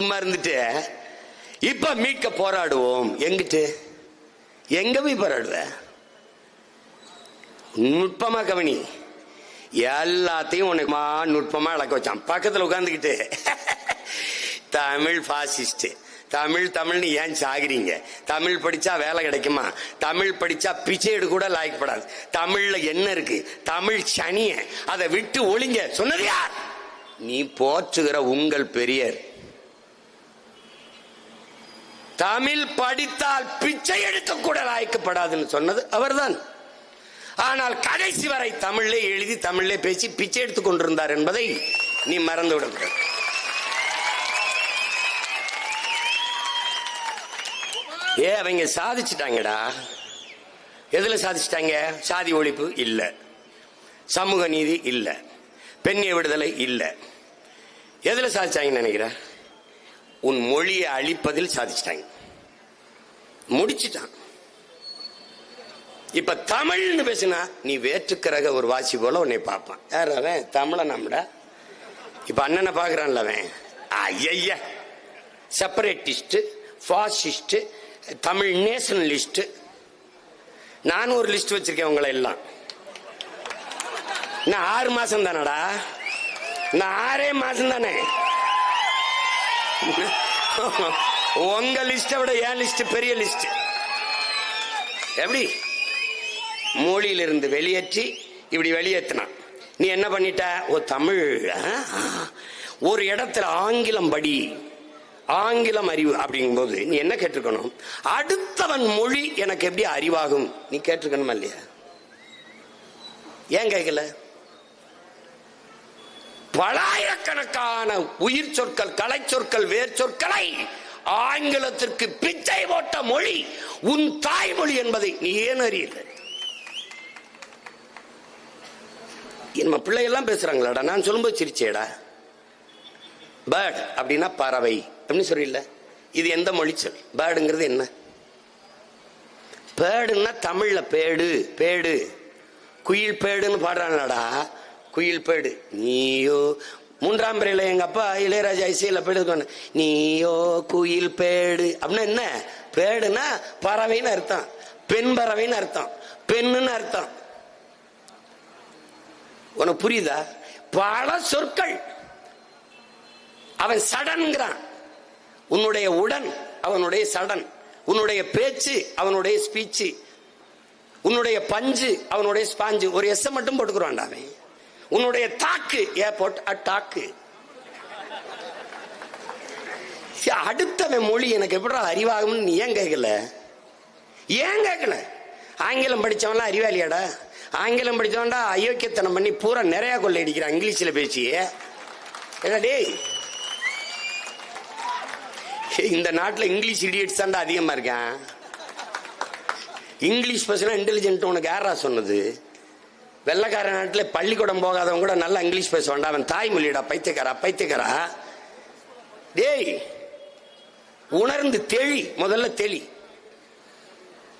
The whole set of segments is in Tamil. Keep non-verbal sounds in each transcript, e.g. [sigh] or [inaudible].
சும்மா இருந்துட்டு இப்ப மீட்க போராடுவோம். எங்கிட்டு? எங்க போய் போராடுவ? நுட்பமா கவனி. எல்லாத்தையும் உனக்குமா நுட்பமா இழக்க வச்சான். பக்கத்துல உட்காந்துக்கிட்டு [laughs] தமிழ் பாசிஸ்ட் தமிழ் தமிழ்னு ஏன் சாகிறீங்க? தமிழ் படிச்சா வேலை கிடைக்குமா? தமிழ் படிச்சா பிச்சைடு கூட லாய்க்கப்படாது தமிழ்ல என்ன இருக்கு? தமிழ் சனிய. அதை விட்டு ஒளிங்க. சொன்னது யார்? நீ போற்றுகிற உங்கள் பெரியர். தமிழ் படித்தால் பிச்சை எடுக்கக்கூட கூட லாய்க்கப்படாதுன்னு சொன்னது அவர்தான். ஆனால் கடைசி வரை தமிழ்லே எழுதி தமிழ்லே பேசி பிச்சை எடுத்துக் கொண்டிருந்தார் என்பதை நீ மறந்து ஏ அவங்க சாதிச்சிட்டாங்கடா. எதுல சாதிச்சிட்டாங்க? சாதி ஒழிப்பு இல்ல. சமூக நீதி இல்ல. பெண்ணிய விடுதலை இல்ல. எதுல சாதிச்சாங்கன்னு நினைக்கிறேன் உன் மொழியை அழிப்பதில் சாதிச்சிட்டாங்க. முடிச்சிட்டான். இப்ப தமிழ்னு பேசினா நீ வேற்றுக்கிறக ஒரு வாசி போல உன்னை பார்ப்பான். யார் அவன்? தமிழ நம்மட இப்ப அண்ணனை பாக்குறான்ல அவன். ஐய செப்பரேட்டிஸ்ட் ஃபாசிஸ்ட் தமிழ் நேஷனலிஸ்ட் நானும் ஒரு லிஸ்ட் வச்சிருக்கேன் உங்களை எல்லாம். நான் ஆறு மாசம் தானடா? நான் ஆறே மாசம் தானே? [laughs] உங்க லிஸ்ட விட என் லிஸ்ட் பெரிய லிஸ்ட் எப்படி? மொழியிலிருந்து வெளியேற்றி இப்படி வெளியேற்றினான் நீ என்ன பண்ணிட்ட? ஓ தமிழ் ஒரு இடத்துல ஆங்கிலம் படி ஆங்கிலம் அறிவு அப்படிங்கும்போது நீ என்ன கேட்டிருக்கணும்? அடுத்தவன் மொழி எனக்கு எப்படி அறிவாகும்? நீ கேட்டிருக்கணுமா இல்லையா? ஏன் கேட்கல? பலாயிரக்கணக்கான உயிர் சொற்கள் கலை சொற்கள் வேர் சொற்களை ஆங்கிலத்திற்கு பிச்சை போட்ட மொழி உன் தாய்மொழி என்பதை நீ ஏன் அறியல நம்ம பிள்ளைகள்லாம் பேசுறாங்களாடா? நான் சொல்லும்போது சிரிச்சேடா. பேர்டு அப்படின்னா பறவை அப்படின்னு சொல்லிடல இது எந்த மொழி சொல்? பேர்டுங்கிறது என்ன? பேடுன்னா தமிழ்ல பேடு பேடு. குயில் பேடுன்னு பாடுறாங்களாடா. குயில் பேடு நீயோ மூன்றாம் பிறையில் எங்கள் அப்பா இளையராஜா இசையில் பேடு நீயோ குயில் பேடு. அப்படின்னா என்ன? பேடுனா பறவைன்னு அர்த்தம். பெண் பறவைன்னு அர்த்தம். பெண்ணுன்னு அர்த்தம். உனக்கு புரியுதா? பல சொற்கள். அவன் சடன்கிறான் உன்னுடைய உடன் அவனுடைய சடன். உன்னுடைய பேச்சு அவனுடைய ஸ்பீச்சு உன்னுடைய பஞ்சு அவனுடைய ஸ்பாஞ்சு ஒரு எஸ்ஸை மட்டும் போட்டுக்கிறான்டா அவன். உன்னுடைய தாக்கு ஏ போட் டாக்கு அடுத்தவன் மொழி எனக்கு எப்படி அறிவாகும்னு நீ ஏன் கேட்கல? ஏன் கேட்கல? ஆங்கிலம் படிச்சவன்லாம் அறிவாளியாடா? ஆங்கிலம் படிச்சவன்டா அயோக்கியத்தனம் பண்ணி பூரா நிறைய கொள்ளையடிக்கிறான் இங்கிலீஷில் பேசி. ஏடா டேய். இந்த நாட்டில் இங்கிலீஷ் இடியட்ஸ் தான்டா அதிகமாக இருக்கான். இங்கிலீஷ் பேசினா இன்டெலிஜென்ட் உனக்கு யாரா சொன்னது? வெள்ளக்கார நாட்டில் பள்ளிக்கூடம் போகாதவங்க கூட நல்லா இங்கிலீஷ் பேசுவான்டா அவன் தாய்மொழியடா பைத்தியக்காரா பைத்தியக்காரா? டேய் உணர்ந்து தெளி முதல்ல தெளி.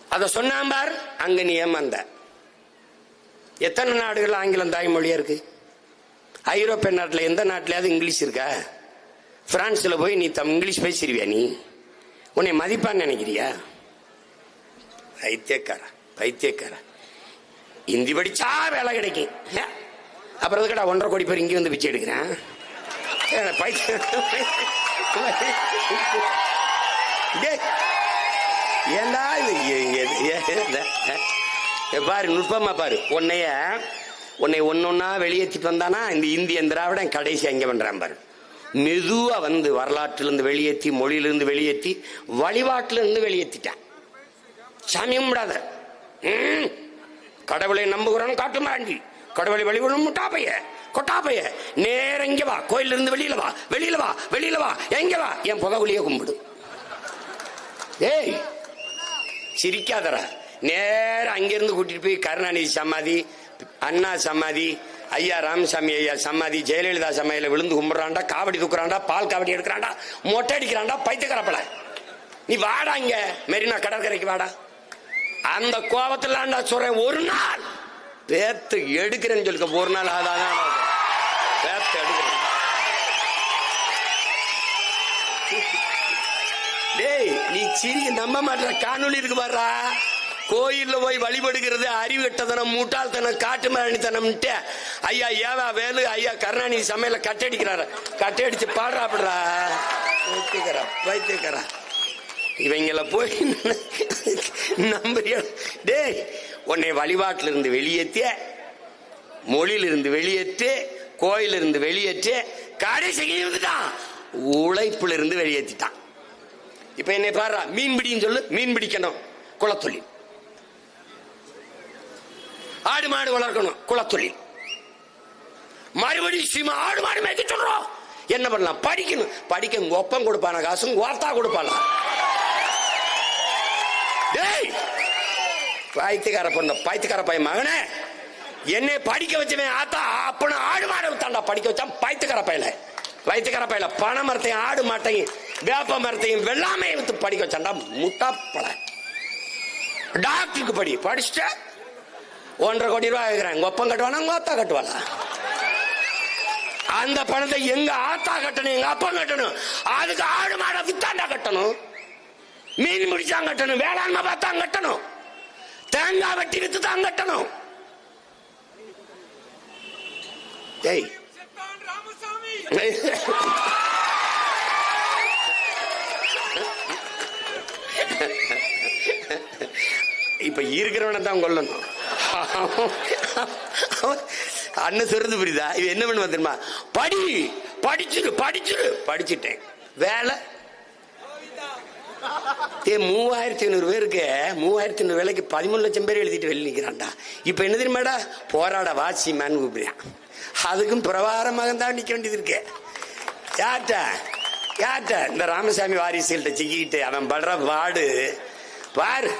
அத சொன்னாம்பார் அங்க நீ ஏமாந்த. எத்தனை நாடுகள் ஆங்கிலம் தாய்மொழியா இருக்கு? ஐரோப்பிய நாட்டில் எந்த நாட்டிலேயாவது இங்கிலீஷ் இருக்கா? பிரான்ஸில் போய் நீ தம் இங்கிலீஷ் பேசிடுவியா நீ? உன்னை மதிப்பான்னு நினைக்கிறியா? பைத்தியக்காரா பைத்தியக்காரா. இந்தி படிச்சா வேலை கிடைக்கும். ஹே. அப்புறம் எதுக்கடா ஒன்றரை கோடி பேர் இங்கே வந்து பிச்சை எடுக்கிறேன்? ஏண்டா இது? பாரு நுட்பமா பாரு. உன்னைய உன்னை ஒன்னொன்னா வெளியேற்றிட்டு வந்தானா? இந்த இந்திய திராவிடன் கடைசி அங்க பண்றான் பாரு. மெதுவா வந்து வரலாற்றிலிருந்து வெளியேற்றி மொழியிலிருந்து வெளியேற்றி வழிபாட்டிலிருந்து வெளியேற்றிட்டான் சாமி விடாத ம். கடவுளை நம்புகிறோம் காட்டு மாண்டி கடவுளை வழிபடும் முட்டாப்பைய கொட்டாப்பைய. நேர இங்க வா கோயில்ல இருந்து வெளியில வா வெளியில வா வெளியில வா எங்க வா? என் புகவுலிய கும்பிடு. ஏய் சிரிக்காதடா. நேர அங்கிருந்து கூட்டிட்டு போய் கருணாநிதி சமாதி அண்ணா சமாதி ஐயா ராமசாமி ஐயா சமாதி ஜெயலலிதா சமாதியில விழுந்து கும்பிடுறான்டா காவடி தூக்குறான்டா பால் காவடி எடுக்கிறான்டா மொட்டை அடிக்கிறான்டா கரப்பல நீ வாடா இங்க மெரினா கடற்கரைக்கு வாடா. அந்த கோபத்துல சொல்றேன். ஒரு நாள் பேத்து எடுக்கிறேன்னு சொல்லிக்க ஒரு நாள் அதான் பேத்து எடுக்கிறேன். டேய் நீ சிரி நம்ப மாட்ட காணொளி இருக்கு பாடுறா கோயில்ல போய் வழிபடுகிறது அறிவு கட்டதனம் மூட்டாள்தனம் காட்டு மரணித்தனம்ட்டு. ஐயா ஏவா வேலு ஐயா கருணாநிதி சமையல கட்டடிக்கிறாரு. கட்டடிச்சு பாடுறாப்படுறா பைத்தியக்காரா பைத்தியக்காரா இவங்கள போய் நம்புறியா டேய் உன்னை வழிபாட்டிலிருந்து இருந்து மொழியிலிருந்து வெளியேற்று கோயிலிருந்து வெளியேற்று கடைசி இருந்துட்டான் உழைப்புல இருந்து வெளியேற்றிட்டான். இப்ப என்னை பாரு மீன் பிடின்னு சொல்லு மீன் பிடிக்கணும் குளத்தொழில் ஆடு மாடு வளர்க்கணும் குளத்தொழில் மறுபடியும் சீமா ஆடு மாடு மேய்க்க சொல்றோம். என்ன பண்ணலாம்? படிக்கணும். படிக்க ஒப்பம் கொடுப்பான காசும் உங்க வார்த்தா கொடுப்பானா? டேய்! பாய்த்துக்கார பொண்ணு பாய்த்துக்கார பையன் மகனே. என்னை படிக்க வச்சவன் ஆத்தா அப்பன ஆடு மாடு வித்தாண்டா படிக்க வச்சான் பாய்த்துக்கார பையல வயிற்றுக்கார பையல பனை மரத்தையும் ஆடு மாட்டையும் வேப்ப மரத்தையும் வெள்ளாமையை வித்து படிக்க வச்சாண்டா முட்டாப்பழ. டாக்டருக்கு படி படிச்சுட்ட? ஒன்றரை கோடி ரூபாய் கேட்கிறேன் ஒப்பம் கட்டுவானா உங்க ஆத்தா கட்டுவாளா? அந்த பணத்தை எங்க ஆத்தா கட்டணும் எங்க அப்பா கட்டணும்? அதுக்கு ஆடு மாடை வித்தாண்டா கட்டணும்? மீன் முடிச்சா கட்டணும். வேளாண்மை பார்த்தா கட்டணும். தேங்காய் வெட்டி வித்து தான் கட்டணும். ஏய். இப்ப இருக்கிறவனை தான் கொல்லணும். அண்ணன் சொல்றது புரியுதா? இது என்ன பண்ணுவா தெரியுமா? படி. படிச்சிரு படிச்சிரு படிச்சுட்டேன். வேலை ஏ மூவாயிரத்தி ஐநூறு பேருக்கு மூவாயிரத்தி ஐநூறு வேலைக்கு பதிமூணு லட்சம் பேர் எழுதிட்டு வெளியே நிற்கிறான்டா இப்போ என்ன தெரியுமாடா? போராட வாசி மேன் கூப்பிடுறான். அதுக்கும் பிரபாரமாக தான் நிற்க வேண்டியது இருக்கு. யார்கிட்ட? யார்கிட்ட? இந்த ராமசாமி வாரிசுகள்கிட்ட சிக்கிக்கிட்டு அவன் படுற பாடு பாரு.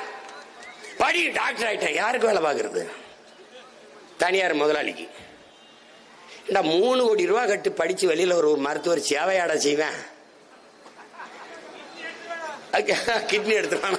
படி டாக்டர் ஆகிட்டேன் யாருக்கு வேலை பார்க்கறது? தனியார் முதலாளிக்கு. ஏண்டா மூணு கோடி ரூபா கட்டி படித்து வெளியில் ஒரு மருத்துவர் சேவையாட செய்வேன். கிட்னி எடுத்துவானா